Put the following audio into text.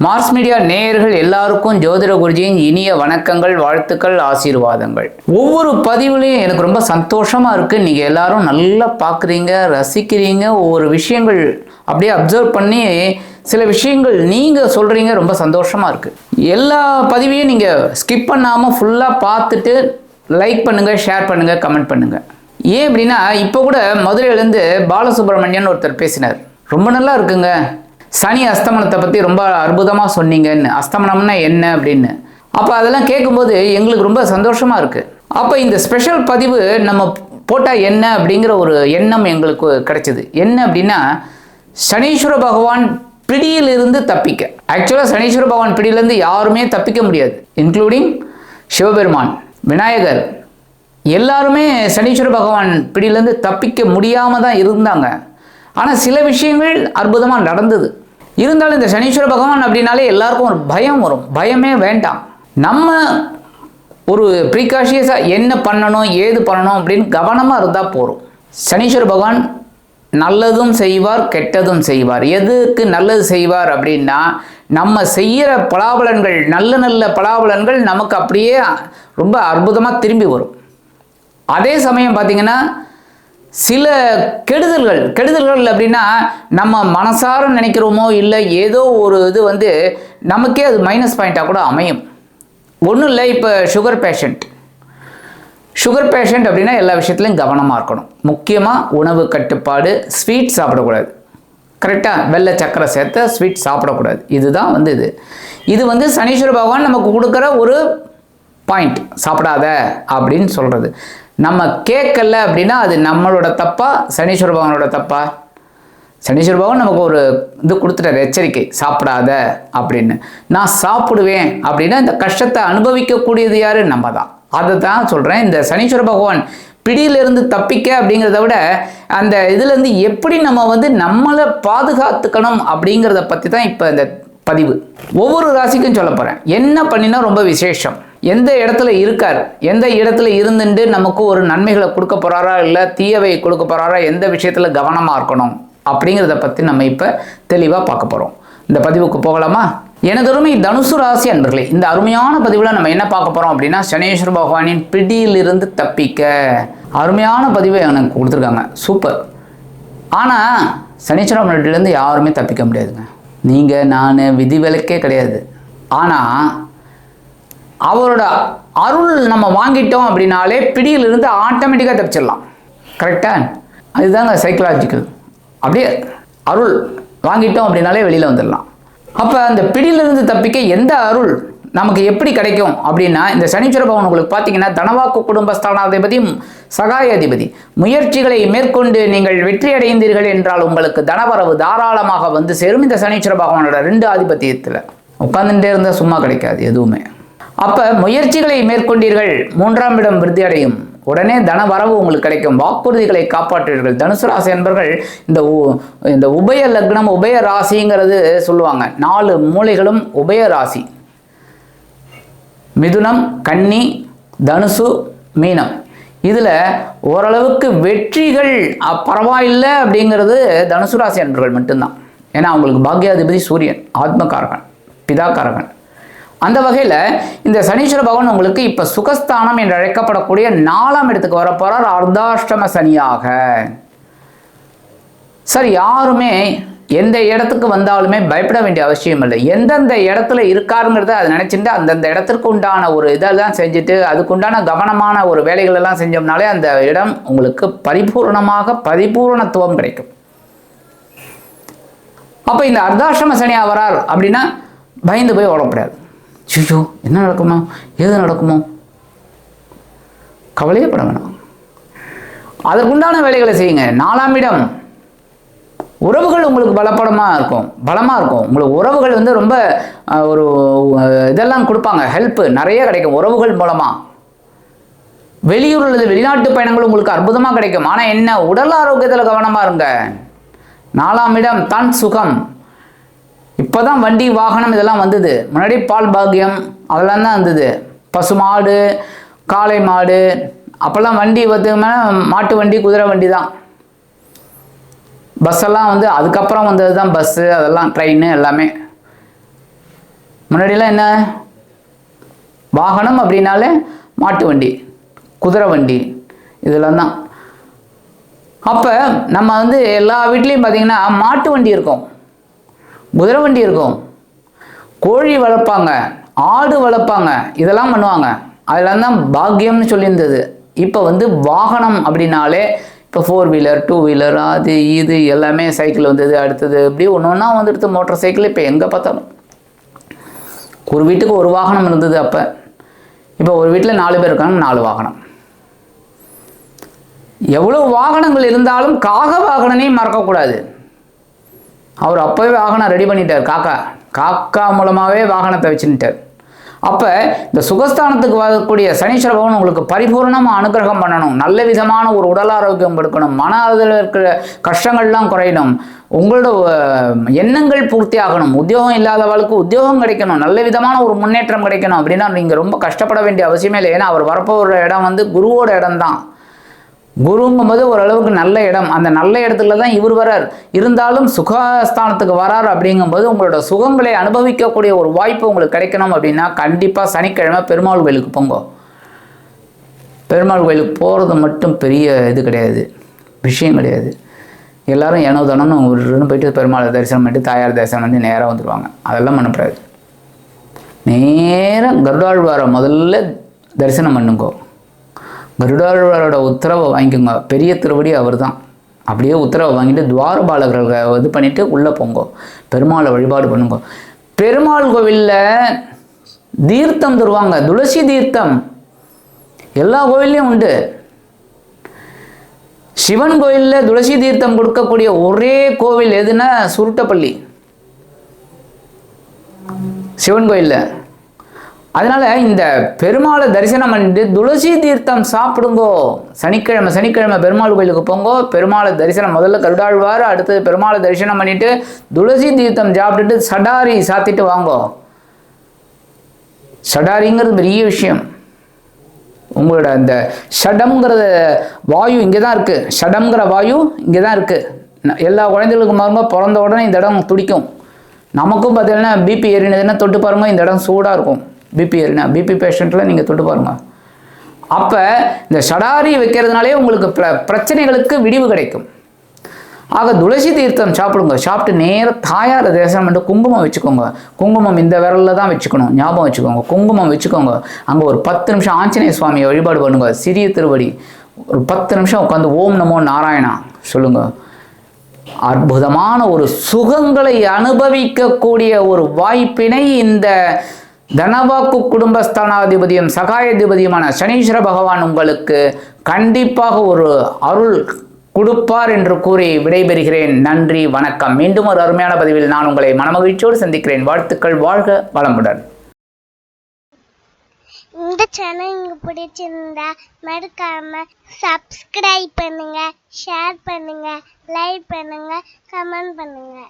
Mars media நேயர்கள் எல்லாருக்கும் ஜோதிட குருஜியின் இனிய வணக்கங்கள் வாழ்த்துக்கள் ஆசீர்வாதங்கள். ஒவ்வொரு பதிவுலையும் எனக்கு ரொம்ப சந்தோஷமா இருக்கு. நீங்க எல்லாரும் நல்லா பார்க்குறீங்க ரசிக்கிறீங்க. ஒவ்வொரு விஷயங்கள் அப்படியே அப்சர்வ் பண்ணி சில விஷயங்கள் நீங்க சொல்றீங்க ரொம்ப சந்தோஷமா இருக்கு. எல்லா பதிவையும் நீங்க ஸ்கிப் பண்ணாம ஃபுல்லா பார்த்துட்டு லைக் பண்ணுங்க ஷேர் பண்ணுங்க கமெண்ட் பண்ணுங்க. ஏன் அப்படின்னா இப்போ கூட மதுரையிலேருந்து பாலசுப்ரமணியன் ஒருத்தர் பேசினார். ரொம்ப நல்லா இருக்குங்க. சனி அஸ்தமனத்தை பற்றி ரொம்ப அற்புதமாக சொன்னீங்கன்னு. அஸ்தமனம்னா என்ன அப்படின்னு. அப்போ அதெல்லாம் கேட்கும்போது எங்களுக்கு ரொம்ப சந்தோஷமாக இருக்குது அப்போ இந்த ஸ்பெஷல் பதிவு நம்ம போட்டால் என்ன அப்படிங்கிற ஒரு எண்ணம் எங்களுக்கு கிடைச்சிது. என்ன அப்படின்னா சனீஸ்வர பகவான் பிடியிலிருந்து தப்பிக்க. ஆக்சுவலாக சனீஸ்வர பகவான் பிடியிலேருந்து யாருமே தப்பிக்க முடியாது. இன்க்ளூடிங் சிவபெருமான் விநாயகர். எல்லாருமே சனீஸ்வர பகவான் பிடியிலேருந்து தப்பிக்க முடியாமல் தான் இருந்தாங்க. ஆனால் சில விஷயங்கள் அற்புதமாக நடந்தது. இருந்தாலும் இந்த சனீஸ்வர பகவான் அப்படின்னாலே எல்லாருக்கும் ஒரு பயம் வரும். பயமே வேண்டாம். நம்ம ஒரு ப்ரீகாஷியஸாக என்ன பண்ணணும் ஏது பண்ணணும் அப்படின்னு கவனமாக இருந்தால் போகிறோம் சனீஸ்வர பகவான் நல்லதும் செய்வார் கெட்டதும் செய்வார். எதுக்கு நல்லது செய்வார் அப்படின்னா நம்ம செய்கிற பலாபலன்கள் நல்ல நல்ல பலாபலன்கள் நமக்கு அப்படியே ரொம்ப அற்புதமாக திரும்பி வரும். அதே சமயம் பார்த்திங்கன்னா சில கெடுதல்கள் கெடுதல்கள் அப்படின்னா நம்ம மனசார நினைக்கிறோமோ இல்லை ஏதோ ஒரு இது வந்து நமக்கே அது மைனஸ் பாயிண்ட்டாக கூட அமையும். ஒன்றும் இல்லை இப்போ சுகர் பேஷண்ட் சுகர் பேஷண்ட் அப்படின்னா எல்லா விஷயத்துலையும் கவனமாக இருக்கணும். முக்கியமாக உணவு கட்டுப்பாடு ஸ்வீட் சாப்பிடக்கூடாது. கரெக்டாக வெள்ளை சக்கரை சேர்த்த ஸ்வீட் சாப்பிடக்கூடாது. இதுதான் வந்து இது. இது வந்து சனீஸ்வர பகவான் நமக்கு கொடுக்குற ஒரு பாயிண்ட் சாப்பிடாத அப்படின்னு சொல்கிறது நம்ம கேட்கல அப்படின்னா அது நம்மளோட தப்பா சனீஸ்வர பகவானோட தப்பா? சனீஸ்வர பகவான் நமக்கு ஒரு இது கொடுத்துட்டார் எச்சரிக்கை. சாப்பிடாத அப்படின்னு. நான் சாப்பிடுவேன் அப்படின்னா இந்த கஷ்டத்தை அனுபவிக்கக்கூடியது யாரு? நம்ம தான் அதை தான் சொல்கிறேன் இந்த சனீஸ்வர பகவான் பிடியிலிருந்து தப்பிக்க அப்படிங்கிறத விட அந்த இதுலேருந்து எப்படி நம்ம வந்து நம்மளை பாதுகாத்துக்கணும் அப்படிங்கிறத பற்றி தான் இப்போ இந்த பதிவு. ஒவ்வொரு ராசிக்கும் சொல்ல போகிறேன் என்ன பண்ணினா ரொம்ப விசேஷம். எந்த இடத்துல இருக்கார் எந்த இடத்துல இருந்துட்டு நமக்கு ஒரு நன்மைகளை கொடுக்க போகிறாரா இல்லை தீயவை கொடுக்க போகிறாரா எந்த விஷயத்தில் கவனமாக இருக்கணும் அப்படிங்கிறத பற்றி நம்ம இப்போ தெளிவாக பார்க்க போகிறோம் இந்த பதிவுக்கு போகலாமா? எனதருமை தனுசு ராசி அன்பர்களே இந்த அருமையான பதிவில் நம்ம என்ன பார்க்க போகிறோம் அப்படின்னா சனீஸ்வர பகவானின் பிடியிலிருந்து தப்பிக்க அருமையான பதிவை எனக்கு கொடுத்துருக்காங்க. சூப்பர். ஆனால் சனீஸ்வர பகவானிலிருந்து யாருமே தப்பிக்க முடியாதுங்க. நீங்கள் நான் விதிவிலக்கே கிடையாது. ஆனால் அவரோட அருள் நம்ம வாங்கிட்டோம் அப்படின்னாலே பிடியிலிருந்து ஆட்டோமேட்டிக்காக தப்பிச்சிடலாம். கரெக்டாக அதுதாங்க சைக்கலாஜிக்கல் அப்படியே அருள் வாங்கிட்டோம் அப்படின்னாலே வெளியில் வந்துடலாம். அப்போ அந்த பிடியிலிருந்து தப்பிக்க எந்த அருள் நமக்கு எப்படி கிடைக்கும் அப்படின்னா இந்த சனீஸ்வர பவன் உங்களுக்கு பார்த்தீங்கன்னா தனவாக்கு குடும்பஸ்தானாதிபதி சகாயாதிபதி. முயற்சிகளை மேற்கொண்டு நீங்கள் வெற்றி அடைந்தீர்கள் என்றால் உங்களுக்கு தனவரவு தாராளமாக வந்து சேரும். இந்த சனீஸ்வர பகவானோட ரெண்டு ஆதிபத்தியத்தில் உட்காந்துட்டே இருந்தால் சும்மா கிடைக்காது எதுவுமே. அப்போ முயற்சிகளை மேற்கொண்டீர்கள். மூன்றாம் இடம் விருத்தி அடையும். உடனே தன வரவு உங்களுக்கு கிடைக்கும். வாக்குறுதிகளை காப்பாற்றுவீர்கள். தனுசு ராசி என்பர்கள் இந்த உ- இந்த உபய லக்னம் உபய ராசிங்கிறது சொல்லுவாங்க. நாலு மூலைகளும் உபய ராசி. மிதுனம் கன்னி தனுசு மீனம். இதில் ஓரளவுக்கு வெற்றிகள் பரவாயில்லை அப்படிங்கிறது தனுசு ராசி அன்பர்கள் மட்டும்தான். ஏன்னா அவங்களுக்கு பாக்யாதிபதி சூரியன் ஆத்மகாரகன் பிதாகாரகன் அந்த வகையில் இந்த சனீஸ்வர பகவான் உங்களுக்கு இப்போ சுகஸ்தானம் என்று அழைக்கப்படக்கூடிய நாலாம் இடத்துக்கு வரப்போகிறார் அர்த்தாஷ்டம சனியாக. சார் யாருமே எந்த இடத்துக்கு வந்தாலுமே பயப்பட வேண்டிய அவசியம் இல்லை. எந்தெந்த இடத்துல இருக்காருங்கிறத அதை நினச்சிட்டு அந்தந்த இடத்திற்கு உண்டான ஒரு இதெல்லாம் செஞ்சுட்டு அதுக்குண்டான கவனமான ஒரு வேலைகள் எல்லாம் செஞ்சோம்னாலே அந்த இடம் உங்களுக்கு பரிபூர்ணமாக பரிபூரணத்துவம் கிடைக்கும். அப்போ இந்த அர்த்தாசிரம சனியாக வரார் அப்படின்னா பயந்து போய் ஓடக்கூடாது ஷிஷோ என்ன நடக்குமோ? ஏது நடக்குமோ? கவலையே பட வேணாம். அதற்குண்டான வேலைகளை செய்யுங்க. நாலாம் இடம். உறவுகள் உங்களுக்கு பலப்படமாக இருக்கும். பலமாக இருக்கும். உங்களுக்கு உறவுகள் வந்து ரொம்ப ஒரு இதெல்லாம் கொடுப்பாங்க. ஹெல்ப்பு நிறைய கிடைக்கும். உறவுகள் மூலமாக வெளியூர் அல்லது வெளிநாட்டு பயணங்கள் உங்களுக்கு அற்புதமாக கிடைக்கும். ஆனால் என்ன? உடல் ஆரோக்கியத்தில் கவனமாக இருங்க. நாலாம் இடம் தான் சுகம். இப்போதான் வண்டி வாகனம் இதெல்லாம் வந்தது. முன்னாடி பால் பாக்கியம் அதெல்லாம் தான் வந்தது பசுமாடு காளை மாடு அப்போல்லாம் வண்டி பார்த்தீங்கன்னா மாட்டு வண்டி குதிரை வண்டி தான். பஸ்ஸெல்லாம் வந்து அதுக்கப்புறம் வந்தது தான் பஸ்ஸு அதெல்லாம் ட்ரெயின் எல்லாமே. முன்னாடிலாம் என்ன? வாகனம் அப்படின்னாலே மாட்டு வண்டி குதிரை வண்டி இதெல்லாம் தான். அப்போ நம்ம வந்து எல்லா வீட்லேயும் பார்த்தீங்கன்னா மாட்டு வண்டி இருக்கும். குதிரை வண்டி இருக்கும். கோழி வளர்ப்பாங்க ஆடு வளர்ப்பாங்க இதெல்லாம் பண்ணுவாங்க. அதெல்லாம் தான் பாக்கியம்னு சொல்லியிருந்தது. இப்போ வந்து வாகனம் அப்படின்னாலே இப்போ ஃபோர் வீலர் டூ வீலர் அது இது எல்லாமே சைக்கிள் வந்தது அடுத்தது இப்படி ஒன்று ஒன்றா வந்துடுது மோட்டர் சைக்கிள் இப்போ எங்கே பார்த்தாலும். ஒரு வீட்டுக்கு ஒரு வாகனம் இருந்தது அப்போ. இப்போ ஒரு வீட்டில் நாலு பேர் இருக்காங்க நாலு வாகனம். எவ்வளோ வாகனங்கள் இருந்தாலும் காக வாகனனையும் மறக்கக்கூடாது. அவர் அப்போவே வாகனம் ரெடி பண்ணிட்டார். காக்கா காக்கா மூலமாகவே வாகனத்தை வச்சுட்டார் அப்போ இந்த சுகஸ்தானத்துக்கு வரக்கூடிய சனீஸ்வர பகவான் உங்களுக்கு பரிபூர்ணமாக அனுகிரகம் பண்ணணும். நல்ல விதமான ஒரு உடல் ஆரோக்கியம் கொடுக்கணும். மன அதில் இருக்கிற கஷ்டங்கள்லாம் குறையணும். உங்களோட எண்ணங்கள் பூர்த்தி ஆகணும். உத்தியோகம் இல்லாதவளுக்கு உத்தியோகம் கிடைக்கணும். நல்ல விதமான ஒரு முன்னேற்றம் கிடைக்கணும் அப்படின்னா நீங்கள் ரொம்ப கஷ்டப்பட வேண்டிய அவசியமே இல்லை. ஏன்னா அவர் வரப்போகிற இடம் வந்து குருவோட இடம் தான் குருங்கும்போது ஓரளவுக்கு நல்ல இடம். அந்த நல்ல இடத்துல தான் இவர் வரார். இருந்தாலும் சுகஸ்தானத்துக்கு வரார் அப்படிங்கும்போது உங்களோட சுகங்களை அனுபவிக்கக்கூடிய ஒரு வாய்ப்பு உங்களுக்கு கிடைக்கணும் அப்படின்னா கண்டிப்பாக சனிக்கிழமை பெருமாள் கோயிலுக்கு போங்க. பெருமாள் கோயிலுக்கு போகிறது மட்டும் பெரிய இது கிடையாது. விஷயம் கிடையாது. எல்லாரும் ஏனோ தானோன்னு போயிட்டு பெருமாளை தரிசனம் பண்ணிட்டு தாயார் தரிசனம் பண்ணி நேராக வந்துடுவாங்க அதெல்லாம் பண்ணக்கூடாது நேரம் கருடாழ்வாரை முதல்ல தரிசனம் பண்ணுங்கோ. வருடாழ்வாரோட உத்தரவை வாங்கிக்கோங்க. பெரிய திருவடி அவர் தான் அப்படியே உத்தரவை வாங்கிட்டு துவாரபாலகர்களை இது பண்ணிட்டு உள்ளே போங்க. பெருமாளை வழிபாடு பண்ணுங்க. பெருமாள் கோவிலில் தீர்த்தம் தருவாங்க. துளசி தீர்த்தம். எல்லா கோவில்லையும் உண்டு. சிவன் கோயிலில் துளசி தீர்த்தம் கொடுக்கக்கூடிய ஒரே கோவில் எதுன்னா சுருட்டப்பள்ளி. சிவன் கோயிலில் அதனால இந்த பெருமாளை தரிசனம் பண்ணிட்டு துளசி தீர்த்தம் சாப்பிடுங்கோ. சனிக்கிழமை சனிக்கிழமை பெருமாள் கோயிலுக்கு போங்கோ. பெருமாளை தரிசனம் முதல்ல கருடாழ்வார் அடுத்தது பெருமாளை தரிசனம் பண்ணிட்டு துளசி தீர்த்தம் சாப்பிட்டுட்டு சடாரி சாத்திட்டு வாங்கோ. சடாரிங்கிறது பெரிய விஷயம். உங்களோட அந்த ஷடம்ங்கிறத வாயு இங்கே தான் இருக்குது ஷடம்ங்கிற வாயு இங்கே தான் இருக்குது எல்லா குழந்தைகளுக்கும் பாருங்க பிறந்த உடனே இந்த இடம் துடிக்கும். நமக்கும் பார்த்தீங்கன்னா பிபி ஏறினதுன்னா தொட்டு பாருங்க இந்த இடம் சூடாக இருக்கும். பிபி ஏறினா பிபி பேஷண்ட்டில் நீங்கள் தொட்டு பாருங்கள் அப்போ இந்த ஷடாரி வைக்கிறதுனாலே உங்களுக்கு பிர- பிரச்சனைகளுக்கு விடிவு கிடைக்கும். ஆக துளசி தீர்த்தம் சாப்பிடுங்க. சாப்பிட்டு நேராக தாயார் தேசம் என்று குங்குமம் வச்சுக்கோங்க. குங்குமம் இந்த விரலில் தான் வச்சுக்கணும். ஞாபகம் வச்சுக்கோங்க. குங்குமம் வச்சுக்கோங்க. அங்கே ஒரு பத்து நிமிஷம் ஆஞ்சநேய சுவாமியை வழிபாடு பண்ணுங்க. சிறிய திருவடி. ஒரு பத்து நிமிஷம் உட்காந்து ஓம் நமோ நாராயணா சொல்லுங்க. அற்புதமான ஒரு சுகங்களை அனுபவிக்கக்கூடிய ஒரு வாய்ப்பினை இந்த தனவாக்கு குடும்பஸ்தானாதிபதியும் சகாயாதிபதியுமான சனீஸ்வர பகவான் உங்களுக்கு கண்டிப்பாக ஒரு அருள் கொடுப்பார் என்று கூறி விடைபெறுகிறேன். நன்றி வணக்கம். மீண்டும் ஒரு அருமையான பதிவில் நான் உங்களை மனமகிழ்ச்சியோடு சந்திக்கிறேன். வாழ்த்துக்கள். வாழ்க வளமுடன். இந்த சேனல் உங்களுக்கு பிடிச்சிருந்தா மறக்காம சப்ஸ்கிரைப் பண்ணுங்க ஷேர் பண்ணுங்க லைக் பண்ணுங்க கமெண்ட் பண்ணுங்க.